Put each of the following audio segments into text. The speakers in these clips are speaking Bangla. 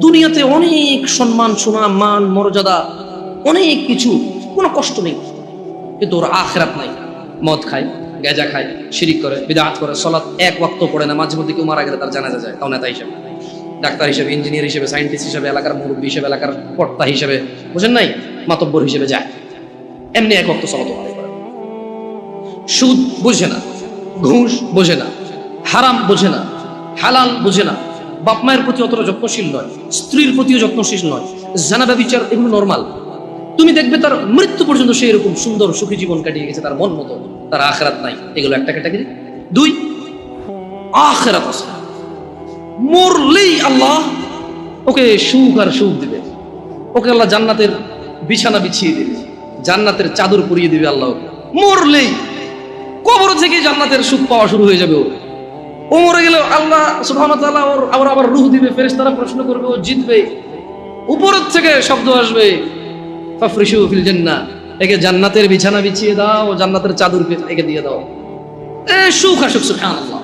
দুনিয়াতে অনেক সম্মান, সুনাম, মান, মর্যাদা, অনেক কিছু। কোনো কষ্ট নেই। কিন্তু ওর আখরাত নাই। মদ খায়, গেজা খায়, শিরিক করে, বিদাত করে, সলাৎ এক ওয়াক্ত পড়ে না, মাঝে মধ্যে কেউ মারা গেলে তার জানাজা যায়। তাও নেতা হিসেবে। ডাক্তার হিসেবে, ইঞ্জিনিয়ার হিসেবে, সায়েন্টিস্ট হিসেবে, এলাকার মুরব্বী হিসেবে, এলাকার কর্তা হিসেবে, বুঝেন নাই? মাতব্বর হিসেবে যায়। এমনি এক ওয়াক্ত সলাৎ করে সুদ বোঝে না, ঘুষ বোঝে না, হারাম বোঝে না, হালাল বোঝে না। বাপ মায়ের প্রতি অতটা যত্নশীল নয়, স্ত্রীর প্রতিও যত্নশীল নয় জানাবা বিচার এগুলো নর্মাল তুমি দেখবে তার মৃত্যু পর্যন্ত সে এরকম সুন্দর সুখী জীবন কাটিয়ে গেছে, তার মন মতো। তার আখরাত নাই, এগুলো একটা ক্যাটাগরি দুই, আখরাত মরলেই আল্লাহ ওকে সুখ আর সুখ দিবে। ওকে আল্লাহ জান্নাতের বিছানা বিছিয়ে দিবে। জান্নাতের চাদর পরিয়ে দিবে আল্লাহ ওকে। মরলেই কবর থেকে জান্নাতের সুখ পাওয়া শুরু হয়ে যাবে ওর। ও মরে গেলে আল্লাহ ওয়া ওর আবার আবার রূহ দিবে, ফেরেশতারা প্রশ্ন করবে, ও জিতবে। উপরের থেকে শব্দ আসবে জান্নাহ। একে জান্নাতের বিছানা বিছিয়ে দাও, জান্নাতের চাদর একে দিয়ে দাও। এ সুখ আসুক, সুবহানাল্লাহ।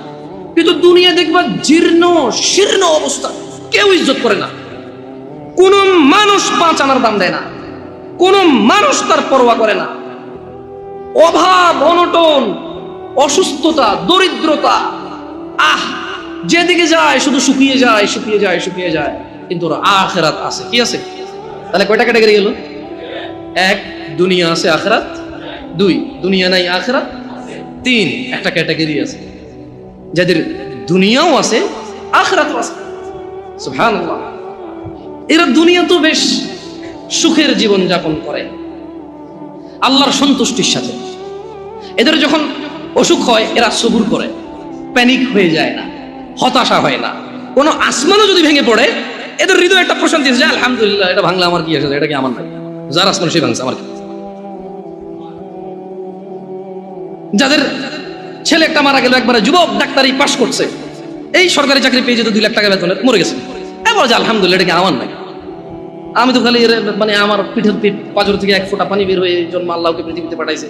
কিন্তু দুনিয়া দেখবা জীর্ণ, শীর্ণ অবস্থা। কেউ ইজ্জত করে না। কোন মানুষ পাঁচ আনার দাম দেয় না। কোন মানুষ তার পরোয়া করে না। অভাব, অনটন, অসুস্থতা, দরিদ্রতা আহ, যেদিকে যায়, শুধু শুকিয়ে যায় শুকিয়ে যায় শুকিয়ে যায়। কিন্তু ওর আখেরাত আছে। কি আছে? তাহলে কয়টা ক্যাটাগরি গেল এক, দুনিয়া আছে, আখেরাত। দুই, দুনিয়া নাই, আখেরাত। তিন, একটা ক্যাটাগরি আছে। যাদের দুনিয়াও আছে, আখেরাতও আছে। সুবহানাল্লাহ। এরা দুনিয়া তো বেশ সুখের জীবন যাপন করে। আল্লাহর সন্তুষ্টির সাথে। এদের যখন অসুখ হয়, এরা সবুর করে। প্যানিক হয়ে যায় না, হতাশা হয় না। কোনো আসমানও যদি ভেঙে পড়ে, এদের হৃদয় একটা প্রশান্তি যে আলহামদুলিল্লাহ, এটা ভাঙলে আমার কি আছে এটা কি আমার নাই? যার আসমান সে ভাঙছে, আমার যাদের ছেলে একটা মারা গেল, একবারে যুবক ডাক্তারি পাশ করছে, এই সরকারি চাকরি পেয়ে যেত দুই লাখ টাকা বেতনের, মরে গেছে। এবার যে আলহামদুলিল্লাহ, এটা কি আমার নাই? আমি তো খালি মানে আমার পিঠের পিঠ, পাজর থেকে এক ফোঁটা পানি বের হয়ে জন্ম আল্লাহকে পৃথিবীতে পাঠাইছে।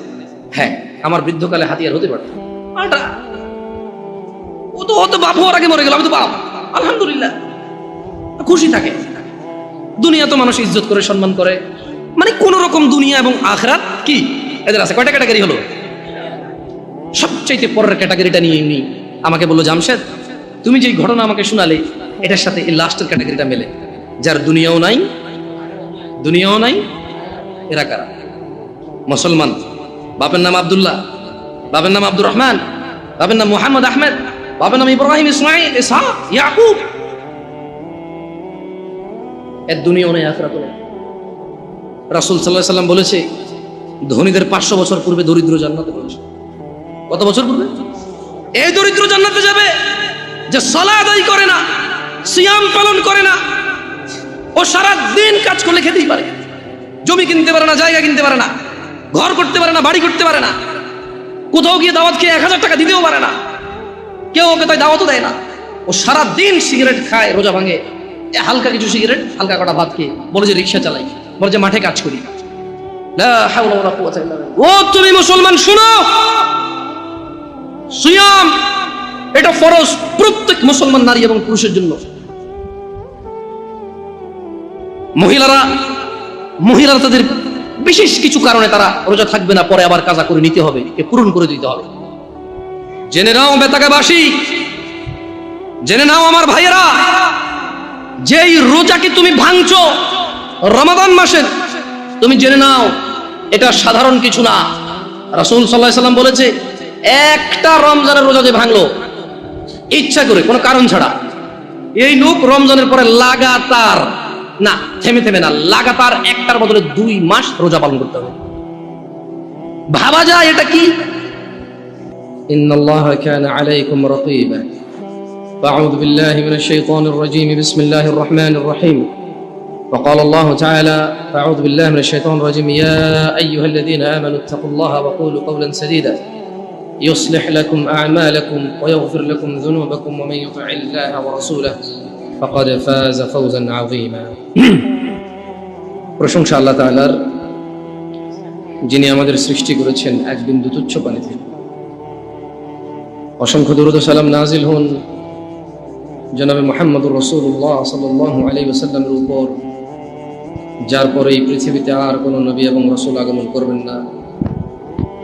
হ্যাঁ আমার বৃদ্ধকালে হাতিয়ার হতে পারত। ও তো, ও বাপ হওয়ার আগে মরে গেল, আমি তো বাপ আলহামদুলিল্লাহ। খুশি থাকে। দুনিয়া তো মানুষ ইজ্জত করে, সম্মান করে। মানে কোন রকম দুনিয়া এবং আখরাত কি? এদের আছে। কয়টা ক্যাটাগরি হলো? সবচাইতে পরের ক্যাটাগরিটা নিয়ে নি। আমাকে বলল, জামশেদ, তুমি যে ঘটনা আমাকে শোনালে, এটার সাথে এই লাস্টের ক্যাটাগরিটা মেলে। যার দুনিয়াও নাই দুনিয়াও নাই, এরা কারা? মুসলমান। বাপের নাম আবদুল্লাহ। বাপের নাম আব্দুর রহমান। বাপের নাম মোহাম্মদ আহমেদ। বাপের নাম ইব্রাহিম ইসমাইল ইসহাক, ইয়াকুব। এর দুনিয়াও নেই আখরাত রাসূল আলাইহি সাল্লাম বলেছে, ধনীদের পাঁচশো বছর পূর্বে দরিদ্র জান্নাতে বলেছে কত বছর পূর্বে? এই দরিদ্র জান্নাতে যাবে যে সালাত আদায় করে না, সিয়াম পালন করে না, ও সারা দিন কাজ করলে খেতেই পারে। জমি কিনতে পারে না, জায়গা কিনতে পারে না, ঘর করতে পারে না, বাড়ি করতে পারে না, কোথাও গিয়ে দাওয়াত খেয়ে এক হাজার টাকা দিতেও পারে না। কেউ ওকে তাই দাওয়াতও দেয় না। ও সারা দিন সিগারেট খায়, রোজা ভাঙে। হালকা কিছু সিগারেট, হালকা কটা ভাত খেয়ে বলে যে রিক্সা চালাই, বলে যে মাঠে কাজ করি। ও, তুমি মুসলমান, শুনো! সিয়াম, এটা ফরজ প্রত্যেক মুসলমান নারী এবং পুরুষের জন্য। মহিলারা মহিলারা তাদের বিশেষ কিছু কারণে তারা রোজা থাকবে না, পরে আবার কাজা করে নিতে হবে পূরণ করে দিতে হবে। জেনে নাও, বেতাকাবাসী। জেনে নাও আমার ভাইয়েরা, যেই রোজাকে তুমি ভাঙছো রমাদান মাসের তুমি জেনে নাও, এটা সাধারণ কিছু না। রাসূল আলাইহি সাল্লাম বলেছে, একটা রমজানের রোজা যে ভাঙলো, ইচ্ছা করে, কোনো কারণ ছাড়া। এই লোক রমজানের পরে লাগাতার, না, থেমে থেমে না, লাগাতার একটার বদলে দুই মাস রোজা পালন করতে হবে। ভাবা যায় এটা কি? إن الله كان عليكم رقيبا فأعوذ بالله من الشيطان الرجيم بسم الله الرحمن الرحيم وقال الله تعالى أعوذ بالله من الشيطان الرجيم يا أيها الذين آمنوا اتقوا الله وقولوا قولا سديدا يصلح لكم أعمالكم ويغفر لكم ذنوبكم ومن يطع الله ورسوله فقد فاز فوزا عظيما প্রশংসা আল্লাহ তাআলার যিনি আমাদের সৃষ্টি করেছেন এক বিন্দু তুচ্ছ পানিতে অসংখ্য দরুদ সালাম নাজিল হন জনাবে মোহাম্মদুর রসুল্লাহ সাল্লাহ আলী ওসাল্লামের উপর, যার পরে এই পৃথিবীতে আর কোনো নবী এবং রসুল আগমন করবেন না।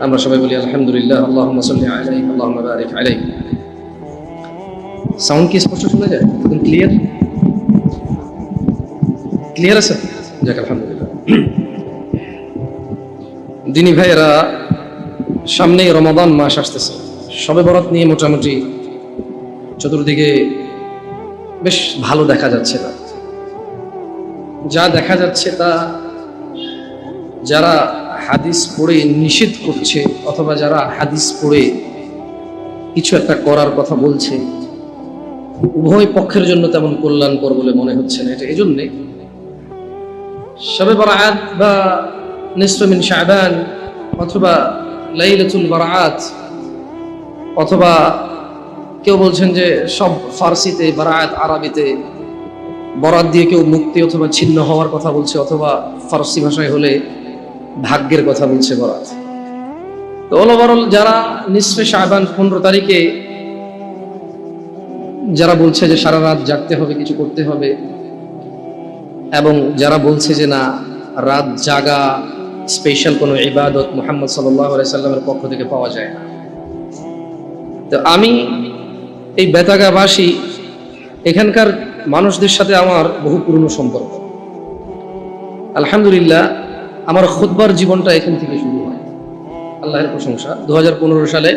আমরা সবাই বলি, আলহামদুলিল্লাহ আল্লাহ আল্লাহ আলাই সাউন্ড কি স্পষ্ট শোনা যায়? ক্লিয়ার ক্লিয়ার আছে? যাক, আলহামদুলিল্লাহ। দিনী ভাইয়েরা, সামনেই রমাদান মাস আসতেছে। সবে বরাত নিয়ে মোটামুটি চতুর্দিকে বেশ ভালো দেখা যাচ্ছে না। যা দেখা যাচ্ছে তা যারা হাদিস পড়ে নিষেধ করছে অথবা যারা হাদিস পড়ে কিছু একটা করার কথা বলছে, উভয় পক্ষের জন্য তেমন কল্যাণকর বলে মনে হচ্ছে না এটা এই জন্যে সবে বরাত বা নিসফমিন শাহবান অথবা লাইলাতুল বারাত অথবা কেউ বলছেন যে সব ফার্সিতে বারাত আরবিতে বরাত দিয়ে কেউ মুক্তি অথবা ছিন্ন হওয়ার কথা বলছে, অথবা ফার্সি ভাষায় হলে ভাগ্যের কথা বলছে বরাত। তো ওভারঅল যারা নিসফে শাহবান পনেরো তারিখে যারা বলছে যে সারা রাত জাগতে হবে, কিছু করতে হবে, এবং যারা বলছে যে না, রাত জাগা স্পেশাল কোনো ইবাদত মোহাম্মদ সাল্লাহ সাল্লামের পক্ষ থেকে পাওয়া যায় না। তো আমি এই বেতাগাবাসী, এখানকার মানুষদের সাথে আমার বহু পুরনো সম্পর্ক। আলহামদুলিল্লাহ, আমার খুদবার জীবনটা এখান থেকে শুরু হয়। আল্লাহের প্রশংসা দু হাজার পনেরো সালে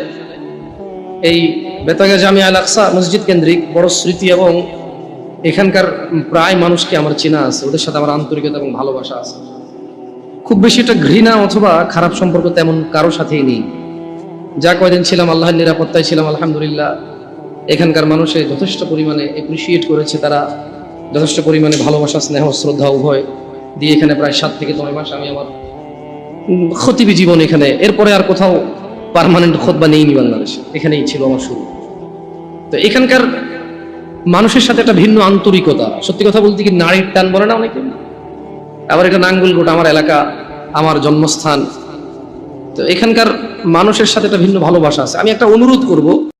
এই বেতাগা জামিয়া আল আকসা মসজিদ কেন্দ্রিক বড় স্মৃতি এবং এখানকার প্রায় মানুষকে আমার চেনা আছে, ওদের সাথে আমার আন্তরিকতা এবং ভালোবাসা আছে। খুব বেশি একটা ঘৃণা অথবা খারাপ সম্পর্ক তেমন কারোর সাথেই নেই। যা কয়দিন ছিলাম আল্লাহর নিরাপত্তায় ছিলাম, আলহামদুলিল্লাহ, এখানকার মানুষে যথেষ্ট পরিমাণে এপ্রিসিয়েট করেছে তারা, যথেষ্ট পরিমাণে ভালোবাসা, স্নেহ, শ্রদ্ধা, উভয় দিয়ে এখানে প্রায় সাত থেকে নয় মাস আমি আমার খতিবি জীবন এখানে। এরপরে আর কোথাও পারমানেন্ট খোদবা নেইনি বাংলাদেশে, এখানেই ছিল আমার শুরু। তো এখানকার মানুষের সাথে একটা ভিন্ন আন্তরিকতা, সত্যি কথা বলতে কি নারীর টান বলে না অনেকে? আবার এটা নাঙ্গুল নাঙ্গলকোট, আমার এলাকা, আমার জন্মস্থান তো এখানকার মানুষের সাথে একটা ভিন্ন ভালোবাসা আছে। আমি একটা অনুরোধ করব।